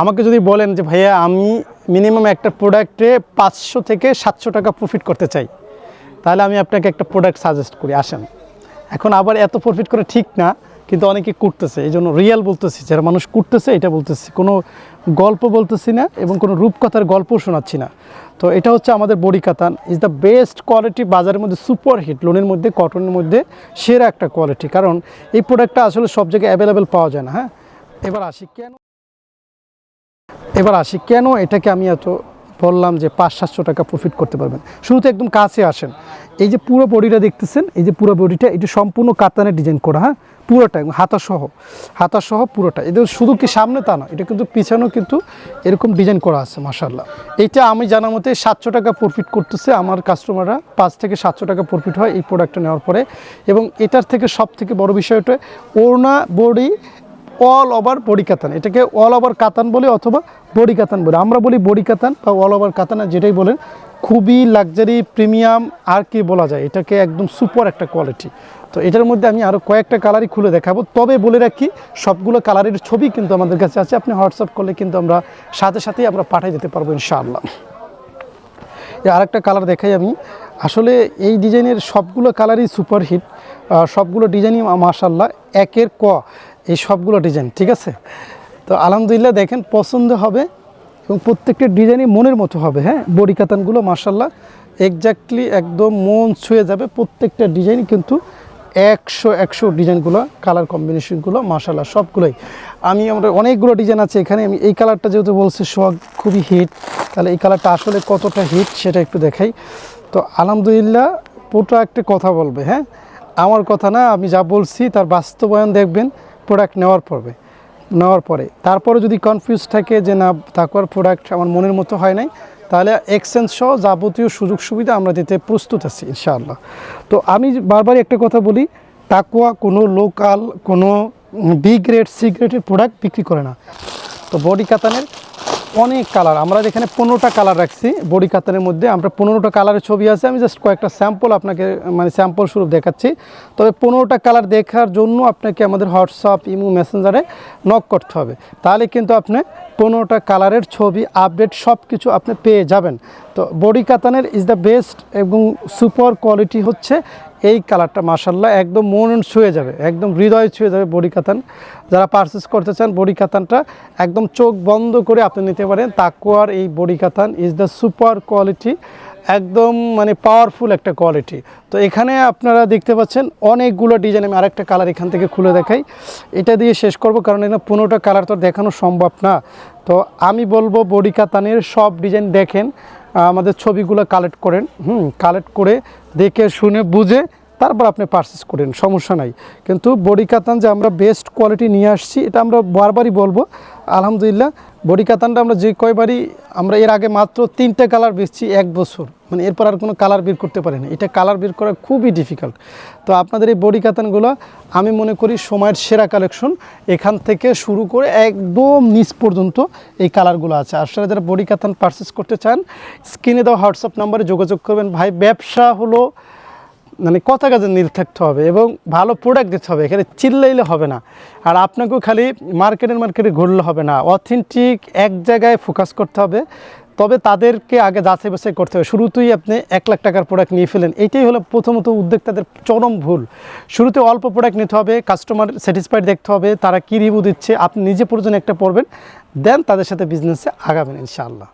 আমাকে যদি বলেন যে ভাইয়া, আমি মিনিমাম একটা প্রোডাক্টে পাঁচশো থেকে সাতশো টাকা প্রফিট করতে চাই, তাহলে আমি আপনাকে একটা প্রোডাক্ট সাজেস্ট করি। আসেন। এখন আবার এত প্রফিট করে ঠিক না, কিন্তু অনেকে করতেছে। এই জন্য রিয়েল বলতেছি, যারা মানুষ করতেছে এটা বলতেছি। কোনো গল্প বলতেছি না এবং কোনো রূপকথার গল্পও শোনাচ্ছি না। তো এটা হচ্ছে আমাদের বডি কাতান। ইজ দ্য বেস্ট কোয়ালিটি বাজারের মধ্যে সুপার হিট লোনের মধ্যে কটনের মধ্যে, সেরা একটা কোয়ালিটি কারণ এই প্রোডাক্টটা আসলে সব জায়গায় অ্যাভেলেবেল পাওয়া যায় না হ্যাঁ? এবার আসি, কেন এবার আসি, কেন এটাকে আমি এত বললাম যে পাঁচ, সাতশো টাকা প্রফিট করতে পারবেন? শুরুতে একদম কাছে আসেন। এই যে পুরো বডিটা দেখতেছেন, এই যে পুরো বডিটা, এটা সম্পূর্ণ কাতানের ডিজাইন করা হ্যাঁ? পুরোটা, এবং হাতাসহ হাতাসহ পুরোটা। এদের শুধু কি সামনে তা না, এটা কিন্তু পিছনেও কিন্তু এরকম ডিজাইন করা আছে মাসাল্লাহ এইটা আমি জানার মতে সাতশো টাকা প্রফিট করতেছে আমার কাস্টমাররা পাঁচ থেকে সাতশো টাকা প্রফিট হয় এই প্রোডাক্টটা নেওয়ার পরে। এবং এটার থেকে সব থেকে বড় বিষয়টা, ওড়না, বডি অল ওভার বডি কাতান এটাকে অল ওভার কাতান বলে অথবা বডি কাতান বলে আমরা বলি বডি কাতান বা অল ওভার কাতান যেটাই বলেন খুবই লাক্সারি প্রিমিয়াম আর কি বলা যায় এটাকে একদম সুপার একটা কোয়ালিটি তো এটার মধ্যে আমি আরও কয়েকটা কালারই খুলে দেখাবো তবে বলে রাখি সবগুলো কালারের ছবি কিন্তু আমাদের কাছে আছে আপনি হোয়াটসঅ্যাপ করলে কিন্তু আমরা সাথে সাথেই আমরা পাঠিয়ে দিতে পারব ইনশাআল্লাহ আরেকটা কালার দেখাই আমি আসলে এই ডিজাইনের সবগুলো কালারই সুপারহিট সবগুলো ডিজাইনই মাশাল্লাহ একের ক। এই সবগুলো ডিজাইন ঠিক আছে? তো আলহামদুলিল্লাহ দেখেন, পছন্দ হবে এবং প্রত্যেকটা ডিজাইনই মনের মতো হবে হ্যাঁ? বডি কাতানগুলো মাশাল্লাহ এক্স্যাক্টলি একদম মন ছুঁয়ে যাবে প্রত্যেকটা ডিজাইন কিন্তু একশো একশো ডিজাইনগুলো কালার কম্বিনেশনগুলো মাশাল্লাহ সবগুলোই। আমি আমরা অনেকগুলো ডিজাইন আছে এখানে, আমি এই কালারটা যেহেতু বলছি, সোহাগ খুবই হিট তাহলে এই কালারটা আসলে কতটা হিট সেটা একটু দেখাই। তো আলহামদুলিল্লাহ পুরো একটা কথা বলবে হ্যাঁ? আমার কথা না, আমি যা বলছি তার বাস্তবায়ন দেখবেন। প্রোডাক্ট নেওয়ার পরে নেওয়ার পরে। তারপরে যদি কনফিউজ থাকে যে না তাকুয়ার প্রোডাক্ট আমার মনের মতো হয় নাই, তাহলে এক্সচেঞ্জ সহ যাবতীয় সুযোগ সুবিধা আমরা দিতে প্রস্তুত আছি, ইনশাআল্লাহ। তো আমি বারবারই একটা কথা বলি তাকুয়া কোনো লোকাল কোনো বি গ্রেড সি গ্রেডের প্রোডাক্ট বিক্রি করে না। তো বডি কাতানের অনেক কালার আমরা যেখানে পনেরোটা কালার রাখছি, বডি কাতানের মধ্যে, আমরা পনেরোটা কালারের ছবি আছে। আমি জাস্ট কয়েকটা স্যাম্পল আপনাকে মানে স্যাম্পল স্বরূপ দেখাচ্ছি। তবে পনেরোটা কালার দেখার জন্য আপনাকে আমাদের হোয়াটসঅ্যাপ ইমো মেসেঞ্জারে নক করতে হবে। তাহলে কিন্তু আপনি পনেরোটা কালারের ছবি আপডেট সব কিছু আপনি পেয়ে যাবেন। তো বডি কাতানের ইজ দ্য বেস্ট এবং সুপার কোয়ালিটি হচ্ছে এই কালারটা মাসাল্লাহ একদম মন ছুঁয়ে যাবে, একদম হৃদয় ছুঁয়ে যাবে বডি কাতান। যারা পারচেস করতে চান বডি কাতানটা, একদম চোখ বন্ধ করে আপনি নিতে পারেন। তাকুয়ার এই বডি কাতান ইজ দ্য সুপার কোয়ালিটি একদম মানে পাওয়ারফুল একটা কোয়ালিটি তো এখানে আপনারা দেখতে পাচ্ছেন অনেকগুলো ডিজাইন আমি আরেকটা কালার এখান থেকে খুলে দেখাই। এটা দিয়ে শেষ করব, কারণ এখানে পনেরোটা কালার তো দেখানো সম্ভব না। তো আমি বলব বডি কাতানের সব ডিজাইন দেখেন। আমাদের ছবিগুলো কালেক্ট করেন হুম কালেক্ট করে দেখে শুনে বুঝে তারপর আপনি পারচেস করেন, সমস্যা নাই। কিন্তু বডি কাতান যে আমরা বেস্ট কোয়ালিটি নিয়ে আসছি, এটা আমরা বারবারই বলব, আলহামদুলিল্লাহ, বডি কাতানটা আমরা যে কয়বারই, আমরা এর আগে মাত্র তিনটে কালার বেচছি এক বছর। মানে এরপর আর কোনো কালার বের করতে পারিনি এটা কালার বের করা খুবই ডিফিকাল্ট তো আপনাদের এই বডি কাতানগুলো, আমি মনে করি সময়ের সেরা কালেকশন এখান থেকে শুরু করে একদম নিচ পর্যন্ত এই কালারগুলো আছে। আপনারা যারা বডি কাতান পারচেস করতে চান, স্ক্রিনে দেওয়া হোয়াটসঅ্যাপ নাম্বারে যোগাযোগ করবেন। ভাই, ব্যবসা হলো মানে কথা কাজে মিল থাকতে হবে এবং ভালো প্রোডাক্ট দিতে হবে, এখানে চিল্লাইলে হবে না। আর আপনাকেও খালি মার্কেটের মার্কেটে ঘুরলে হবে না। অথেন্টিক এক জায়গায় ফোকাস করতে হবে, তবে তাদেরকে আগে যাচাই বাছাই করতে হবে। শুরুতেই আপনি এক লাখ টাকার প্রোডাক্ট নিয়ে ফেলেন এইটাই হলো প্রথমত উদ্যোক্তাদের চরম ভুল। শুরুতে অল্প প্রোডাক্ট নিতে হবে কাস্টমার স্যাটিসফাইড দেখতে হবে, তারা কী রিভিউ দিচ্ছে, আপনি নিজে প্রয়োজন একটা পড়বেন দেন তাদের সাথে বিজনেসে আগাবেন ইনশাআল্লাহ।